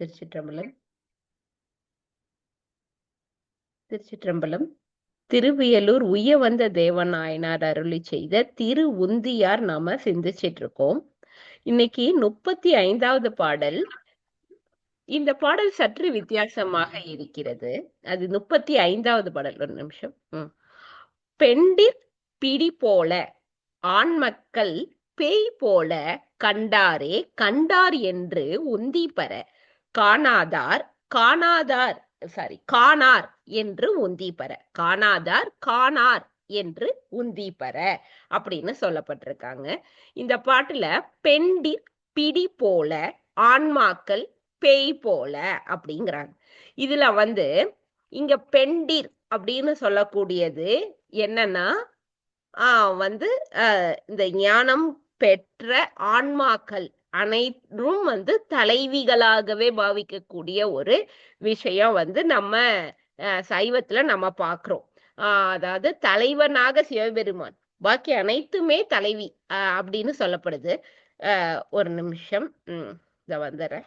திருச்சிற்றம்பலம். திருச்சிற்றம்பலம். திருவியலூர் உய வந்த தேவநாயனார் அருளி செய்த திரு உந்தியார் நாம சிந்திச்சிட்டு இருக்கோம் இன்னைக்கு முப்பத்தி ஐந்தாவது பாடல். இந்த பாடல் சற்று வித்தியாசமாக இருக்கிறது. அது முப்பத்தி ஐந்தாவது பாடல். ஒரு நிமிஷம். ம். பெண்டிற் பிடி போல ஆண் மக்கள் பேய் போல கண்டாரே கண்டார் என்று உந்தி பெற காணாதார் காணாதார் சாரி காணார் என்று உந்திப்பர காணாதார் காணார் என்று உந்திப்பர அப்படின்னு சொல்லப்பட்டிருக்காங்க. இந்த பாட்டுல பெண்டிர் பிடி போல ஆன்மாக்கள் பேய் போல அப்படிங்கிறாங்க. இதுல வந்து இங்க பெண்டிர் அப்படின்னு சொல்லக்கூடியது என்னன்னா ஆஹ் வந்து இந்த ஞானம் பெற்ற ஆன்மாக்கள் அனைத்தும் வந்து தலைவிகளாகவே பாவிக்கக்கூடிய ஒரு விஷயம் வந்து நம்ம சைவத்துல நம்ம பாக்குறோம். ஆஹ் அதாவது தலைவனாக சிவபெருமான். பாக்கி அனைத்துமே தலைவி அப்படின்னு சொல்லப்படுது. ஒரு நிமிஷம். உம் இத வந்துடுறேன்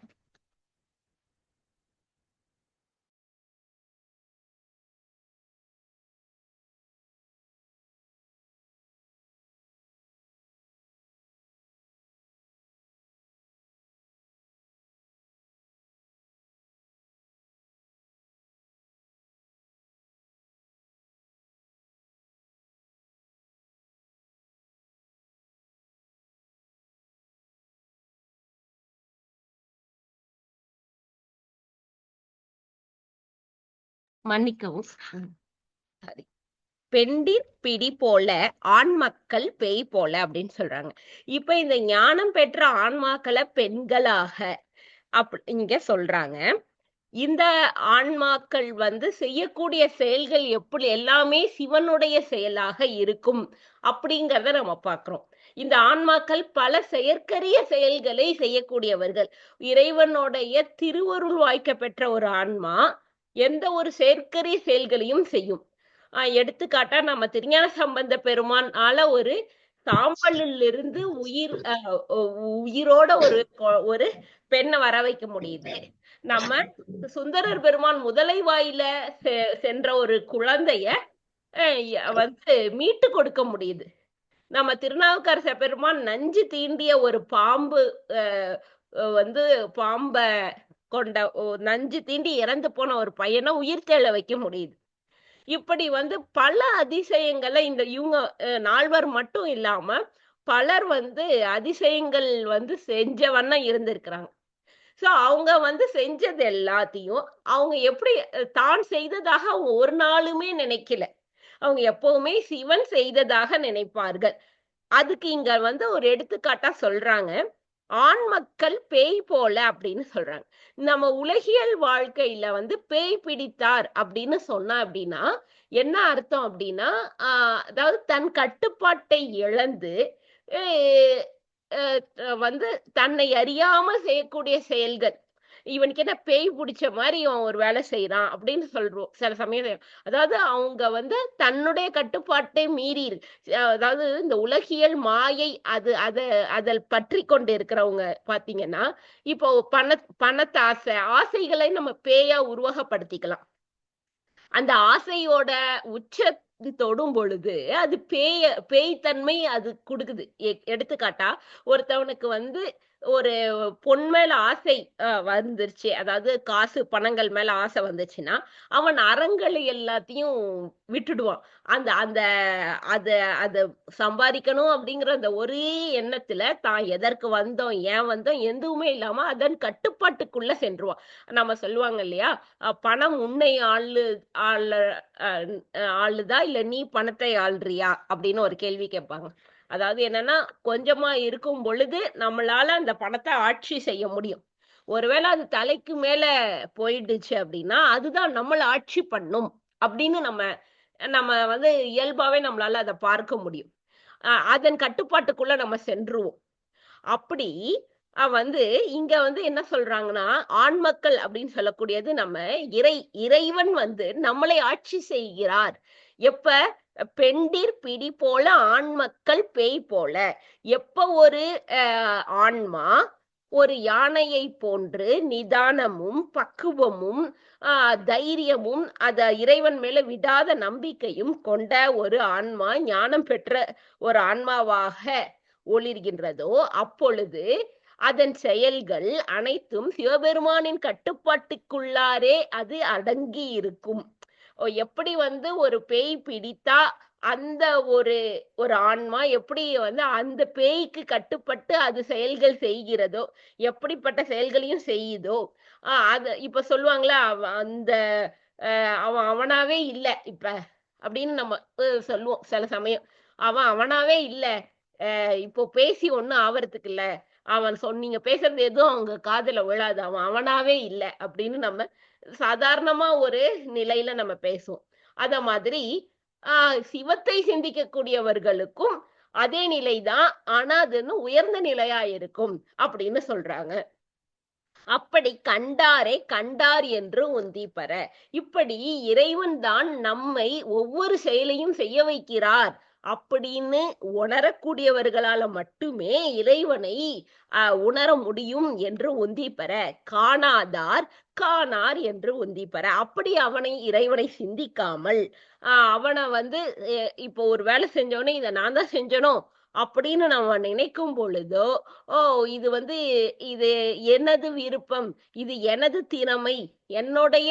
மன்னிக்கவும். சாரி. பெண்டிற் பிடி போல ஆண் மக்கள் பேய் போல அப்படின்னு சொல்றாங்க. இப்ப இந்த ஞானம் பெற்ற ஆன்மாக்களை பெண்களாக அப் இங்க சொல்றாங்க. இந்த ஆன்மாக்கள் வந்து செய்யக்கூடிய செயல்கள் எப்படி எல்லாமே சிவனுடைய செயலாக இருக்கும் அப்படிங்கறத நம்ம பார்க்கிறோம். இந்த ஆன்மாக்கள் பல செயற்கரிய செயல்களை செய்யக்கூடியவர்கள். இறைவனுடைய திருவருள் வாய்க்க பெற்ற ஒரு ஆன்மா எந்த ஒரு செயற்கரிய செயல்களையும் செய்யும். ஆஹ் எடுத்துக்காட்டா நம்ம திருஞான சம்பந்த பெருமான் ஆல ஒரு சாம்பலில் இருந்து உயிர் உயிரோட ஒரு ஒரு பெண்ணை வர வைக்க முடியுது. நம்ம சுந்தரர் பெருமான் முதலை வாயில செ- சென்ற ஒரு குழந்தைய அஹ் வந்து மீட்டு கொடுக்க முடியுது. நம்ம திருநாவுக்கரச பெருமான் நஞ்சு தீண்டிய ஒரு பாம்பு அஹ் வந்து பாம்ப கொண்ட நஞ்சு தீண்டி இறந்து போன ஒரு பையனை உயிர் தேழ வைக்க முடியுது. இப்படி வந்து பல அதிசயங்களை இந்த இவங்க நால்வர் மட்டும் இல்லாம பலர் வந்து அதிசயங்கள் வந்து செஞ்சவண்ணம் இருந்திருக்கிறாங்க. சோ அவங்க வந்து செஞ்சது எல்லாத்தையும் அவங்க எப்படி தான் செய்ததாக அவங்க ஒரு நாளுமே நினைக்கல. அவங்க எப்பவுமே சிவன் செய்ததாக நினைப்பார்கள். அதுக்கு இங்க வந்து ஒரு எடுத்துக்காட்டா சொல்றாங்க. ஆண் மக்கள் பேய் போல அப்படின்னு சொல்றாங்க. நம்ம உலகியல் வாழ்க்கையில வந்து பேய் பிடித்தார் அப்படின்னு சொன்னா அப்படின்னா என்ன அர்த்தம் அப்படின்னா ஆஹ் அதாவது தன் கட்டுப்பாட்டை இழந்து வந்து தன்னை அறியாம செய்யக்கூடிய செயல்கள் இவனுக்கு என்ன பேய் பிடிச்ச மாதிரி இவன் ஒரு வேலை செய்யறான் அப்படின்னு சொல்றோம் சில சமயம். அதாவது அவங்க வந்து தன்னுடைய கட்டுப்பாட்டை மீறி அதாவது இந்த உலகியல் மாயை அது அத அதில் பற்றி கொண்டு இருக்கிறவங்க பாத்தீங்கன்னா இப்போ பண பணத்தாசை ஆசைகளை நம்ம பேயா உருவகப்படுத்திக்கலாம். அந்த ஆசையோட உச்ச தொடும் பொழுது அது பேய பேய்த்தன்மை அது கொடுக்குது. எ- எடுத்துக்காட்டா ஒருத்தவனுக்கு வந்து ஒரு பொன் மேல ஆசை அஹ், வந்துருச்சு. அதாவது காசு பணங்கள் மேல ஆசை வந்துச்சுன்னா அவன் அறங்களை எல்லாத்தையும் விட்டுடுவான். அந்த அந்த அத அத சம்பாதிக்கணும் அப்படிங்கிற அந்த ஒரே எண்ணத்துல தான் எதற்கு வந்தோம் ஏன் வந்தோம் எதுவுமே இல்லாம அதன் கட்டுப்பாட்டுக்குள்ள சென்றுவான். நம்ம சொல்லுவாங்க இல்லையா? பணம் உன்னை ஆளு ஆள ஆளுதா? இல்ல நீ பணத்தை ஆள்றியா? அப்படின்னு ஒரு கேள்வி கேட்பாங்க. அதாவது என்னன்னா கொஞ்சமா இருக்கும் பொழுது நம்மளால அந்த பணத்தை ஆட்சி செய்ய முடியும். ஒருவேளை அது தலைக்கு மேல போயிடுச்சு அப்படின்னா அதுதான் நம்மளை ஆட்சி பண்ணும் அப்படின்னு நம்ம நம்ம வந்து இயல்பாவே நம்மளால அதை பார்க்க முடியும். அதன் கட்டுப்பாட்டுக்குள்ள நம்ம சென்றுவோம். அப்படி வந்து இங்க வந்து என்ன சொல்றாங்கன்னா ஆண் மக்கள் அப்படின்னு சொல்லக்கூடியது நம்ம இறை இறைவன் வந்து நம்மளை ஆட்சி செய்கிறார். எப்ப? பெண்டிர் பிடி போல ஆண் மக்கள் பேய் போல. எப்ப ஒரு ஆன்மா ஒரு யானையை போன்று நிதானமும் பக்குவமும் தைரியமும் அத இறைவன் மேல விடாத நம்பிக்கையும் கொண்ட ஒரு ஆன்மா ஞானம் பெற்ற ஒரு ஆன்மாவாக ஒளிர்கின்றதோ அப்பொழுது அதன் செயல்கள் அனைத்தும் சிவபெருமானின் கட்டுப்பாட்டுக்குள்ளாரே அது அடங்கி இருக்கும் எப்படி வந்து ஒரு பேய் பிடித்தா அந்த ஒரு ஒரு ஆன்மா எப்படி வந்து அந்த பேய்க்கு கட்டுப்பட்டு அது செயல்கள் செய்கிறதோ எப்படிப்பட்ட செயல்களையும் செய்யுதோ ஆஹ் அது இப்ப சொல்லுவாங்களா அவ- அந்த அவன் அவனாவே இல்ல இப்ப அப்படின்னு நம்ம சொல்லுவோம் சில சமயம். அவன் அவனாவே இல்ல இப்போ பேசி ஒண்ணும் ஆவறதுக்கு இல்லை அவன் சொன்னீங்க நீங்க பேசுறது எதுவும் அவங்க காதுல விழாது. அவன் அவனாவே இல்லை அப்படின்னு நம்ம சாதாரணமா ஒரு நிலையில நம்ம பேசுவோம். அத மாதிரி ஆஹ் சிவத்தை சிந்திக்கக்கூடியவர்களுக்கும் அதே நிலைதான் ஆனா அது உயர்ந்த நிலையா இருக்கும் அப்படின்னு சொல்றாங்க. அப்படி கண்டாரே கண்டார் என்று உந்திப்பற இப்படி இறைவன் தான் நம்மை ஒவ்வொரு செயலையும் செய்ய வைக்கிறார் அப்படின்னு உணரக்கூடியவர்களால மட்டுமே இறைவனை உணர முடியும் என்று உந்திப்பெற. காணாதார் காணார் என்று உந்திப்பெற. அப்படி அவனை இறைவனை சிந்திக்காமல் ஆஹ், அவனை வந்து இப்போ ஒரு வேலை செஞ்சோன்னே இதை நான் தான் செஞ்சனோ அப்படின்னு நம்ம நினைக்கும் பொழுதோ ஓ இது வந்து இது எனது விருப்பம்? இது எனது திறமை என்னுடைய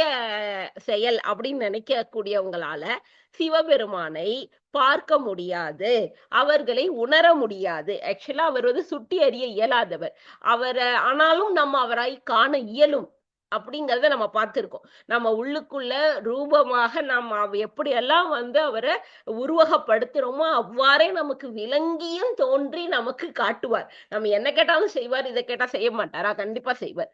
செயல் அப்படின்னு நினைக்கக்கூடியவங்களால சிவபெருமானை பார்க்க முடியாது அவர்களை உணர முடியாது. ஆக்சுவலா அவர் வந்து சுட்டி அறிய இயலாதவர். அவர் ஆனாலும் நம்ம அவராய் காண இயலும். அப்படிங்கிறத நம்ம பார்த்திருக்கோம். நம்ம உள்ளுக்குள்ள ரூபமாக நம்ம எப்படியெல்லாம் வந்து அவரை உருவகப்படுத்துறோமோ அவ்வாறே நமக்கு விளங்கியும் தோன்றி நமக்கு காட்டுவார். நம்ம என்ன கேட்டாலும் செய்வார் இதை கேட்டா செய்ய மாட்டாரா? கண்டிப்பா செய்வார்.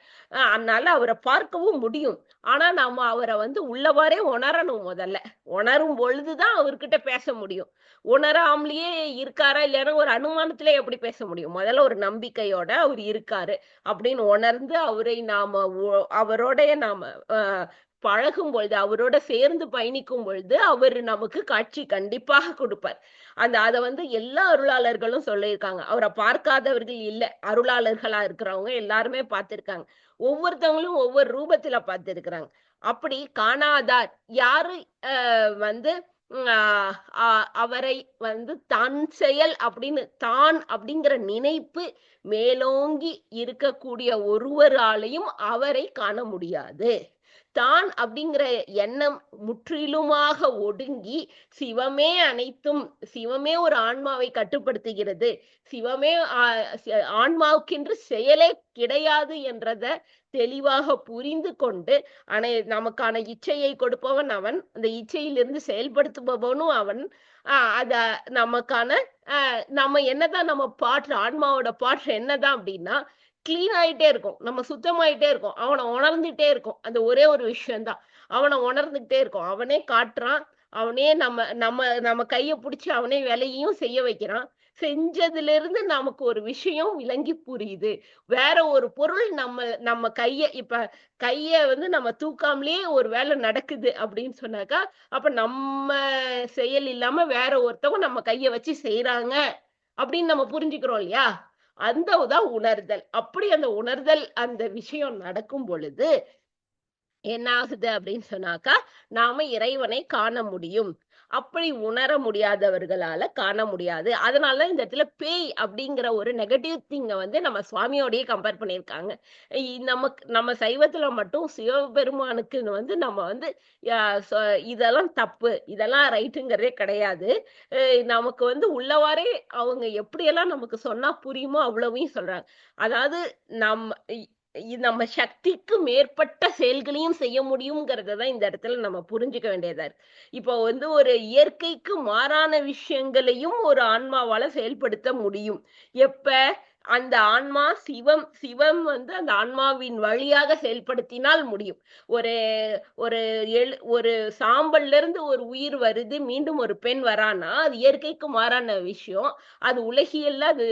அதனால அவரை பார்க்கவும் முடியும். ஆனா நாம அவரை வந்து உள்ளவாறே உணரணும் முதல்ல. உணரும் பொழுதுதான் அவர்கிட்ட பேச முடியும். உணராமலேயே இருக்காரா இல்லைன்னா ஒரு அனுமானத்திலே எப்படி பேச முடியும்? முதல்ல ஒரு நம்பிக்கையோட அவர் இருக்காரு அப்படின்னு உணர்ந்து அவரை நாம அவரோடைய நாம பழகும் பொழுது அவரோட சேர்ந்து பயணிக்கும் பொழுது அவர் நமக்கு காட்சி கண்டிப்பாக கொடுப்பார். அந்த அதை வந்து எல்லா அருளாளர்களும் சொல்லியிருக்காங்க. அவரை பார்க்காதவர்கள் இல்லை. அருளாளர்களா இருக்கிறவங்க எல்லாருமே பார்த்திருக்காங்க. ஒவ்வொருத்தவங்களும் ஒவ்வொரு ரூபத்துல பார்த்திருக்கிறாங்க. அப்படி காணாதார் யாரு ஆஹ், வந்து அவரை வந்து தன் செயல் அப்படின்னு தான் அப்படிங்கிற நினைப்பு மேலோங்கி இருக்கக்கூடிய ஒருவராலையும் அவரை காண முடியாது. தான் அப்படிங்கிற எண்ணம் முற்றிலுமாக ஒடுங்கி சிவமே அனைத்தும் சிவமே ஒரு ஆன்மாவை கட்டுப்படுத்துகிறது. சிவமே ஆன்மாவுக்கென்று செயலே கிடையாது என்றத தெளிவாக புரிந்து கொண்டு அனை நமக்கான இச்சையை கொடுப்பவன் அவன் அந்த இச்சையிலிருந்து செயல்படுத்துபவனும் அவன். ஆஹ் அத நமக்கான ஆஹ் நம்ம என்னதான் நம்ம பாட்டு ஆன்மாவோட பாட்டு என்னதான் அப்படின்னா கிளீன் ஆயிட்டே இருக்கும். நம்ம சுத்தமாயிட்டே இருக்கும். அவனை உணர்ந்துட்டே இருக்கும். அந்த ஒரே ஒரு விஷயம்தான். அவனை உணர்ந்துகிட்டே இருக்கும். அவனே காட்டுறான். அவனே நம்ம நம்ம நம்ம கைய பிடிச்சி அவனே வேலையையும் செய்ய வைக்கிறான். செஞ்சதுல இருந்து நமக்கு ஒரு விஷயம் விளங்கி புரியுது. வேற ஒரு பொருள் நம்ம நம்ம கைய இப்ப கைய வந்து நம்ம தூக்காமலேயே ஒரு வேலை நடக்குது அப்படின்னு சொன்னாக்கா அப்ப நம்ம செயல் இல்லாம வேற ஒருத்தவங்க நம்ம கைய வச்சு செய்யறாங்க அப்படின்னு நம்ம புரிஞ்சுக்கிறோம் இல்லையா? அந்த தான் உணர்தல். அப்படி அந்த உணர்தல் அந்த விஷயம் நடக்கும் பொழுது என்ன ஆகுது அப்படின்னு சொன்னாக்கா நாம இறைவனை காண முடியும். அப்படி உணர முடியாதவர்களால காண முடியாது. அதனால இந்த இடத்துல பேய் அப்படிங்கிற ஒரு நெகட்டிவ் திங்கை வந்து நம்ம சுவாமியோடய கம்பேர் பண்ணியிருக்காங்க. நமக்கு நம்ம சைவத்துல மட்டும் சிவபெருமானுக்கு வந்து நம்ம வந்து சொ- இதெல்லாம் தப்பு இதெல்லாம் ரைட்டுங்கிறதே கிடையாது. நமக்கு வந்து உள்ளவாறே அவங்க எப்படியெல்லாம் நமக்கு சொன்னா புரியுமோ அவ்வளவையும் சொல்றாங்க. அதாவது நம்ம நம்ம சக்திக்கு மேற்பட்ட செயல்களையும் செய்ய முடியுங்கிறத தான் இந்த இடத்துல நம்ம புரிஞ்சுக்க வேண்டியதா இருக்கு. இப்போ வந்து ஒரு இயற்கைக்கு மாறான விஷயங்களையும் ஒரு ஆன்மாவால செயல்படுத்த முடியும். எப்ப? அந்த ஆன்மா சிவம் சிவம் வந்து அந்த ஆன்மாவின் வழியாக செயல்படுத்தினால் முடியும். ஒரு ஒரு எழு ஒரு சாம்பல்ல இருந்து ஒரு உயிர் வருது மீண்டும் ஒரு பெண் வரான்னா அது இயற்கைக்கு மாறான விஷயம். அது உலகியல்ல அது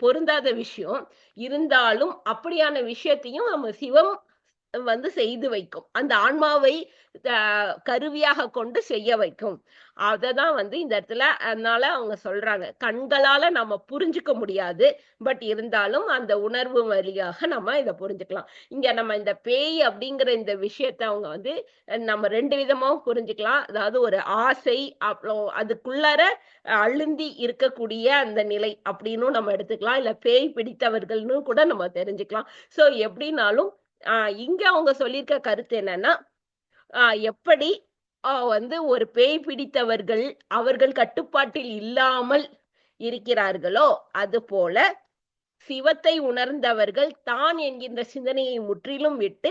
பொருந்தாத விஷயம். இருந்தாலும் அப்படியான விஷயத்தையும் நம்ம சிவம் வந்து செய்து வைக்கும். அந்த ஆன்மாவை கருவியாக கொண்டு செய்ய வைக்கும். அததான் வந்து இந்த இடத்துல அதனால அவங்க சொல்றாங்க. கண்களால நம்ம புரிஞ்சுக்க முடியாது. பட் இருந்தாலும் அந்த உணர்வு வழியாக நம்ம இதை புரிஞ்சுக்கலாம். இங்க நம்ம இந்த பேய் அப்படிங்கிற இந்த விஷயத்த அவங்க வந்து நம்ம ரெண்டு விதமாகவும் புரிஞ்சுக்கலாம். அதாவது ஒரு ஆசை அப்புறம் அதுக்குள்ளார அழுந்தி இருக்கக்கூடிய அந்த நிலை அப்படின்னும் நம்ம எடுத்துக்கலாம். இல்ல பேய் பிடித்தவர்கள்னு கூட நம்ம தெரிஞ்சுக்கலாம். சோ எப்படினாலும் ஆஹ் இங்க அவங்க சொல்லியிருக்க கருத்து என்னன்னா எப்படி வந்து ஒரு பேய் பிடித்தவர்கள் அவர்கள் கட்டுப்பாட்டில் இல்லாமல் இருக்கிறார்களோ அது போல சிவத்தை உணர்ந்தவர்கள் தான் என்கின்ற சிந்தனையை முற்றிலும் விட்டு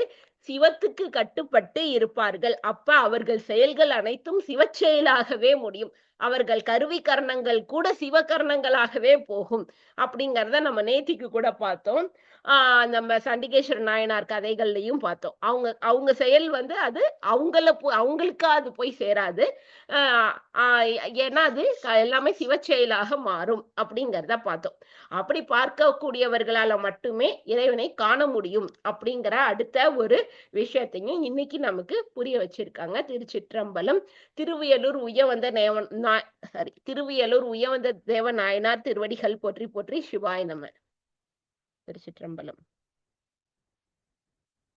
சிவத்துக்கு கட்டுப்பட்டு இருப்பார்கள். அப்ப அவர்கள் செயல்கள் அனைத்தும் சிவச்செயலாகவே முடியும். அவர்கள் கருவி கரணங்கள் கூட சிவகர்ணங்களாகவே போகும். அப்படிங்கிறத நம்ம நேத்திக்கு கூட பார்த்தோம். ஆஹ் நம்ம சண்டிகேஸ்வர நாயனார் கதைகள்லயும் பார்த்தோம். அவங்க அவங்க செயல் வந்து அது அவங்கள போ- அவங்களுக்கா அது போய் சேராது. ஆஹ் ஆஹ் ஏன்னா அது எல்லாமே சிவ சிவச்செயலாக மாறும் அப்படிங்கிறத பார்த்தோம். அப்படி பார்க்கக்கூடியவர்களால மட்டுமே இறைவனை காண முடியும் அப்படிங்கிற அடுத்த ஒரு விஷயத்தையும் இன்னைக்கு நமக்கு புரிய வச்சிருக்காங்க. திருச்சிற்றம்பலம் திருவியலூர் உயவந்த நேவன் சாரி திருவியலூர் உயவந்த தேவ நாயனார் திருவடிகள் போற்றி போற்றி சிவாய நம. திருச்சிற்றம்பலம்.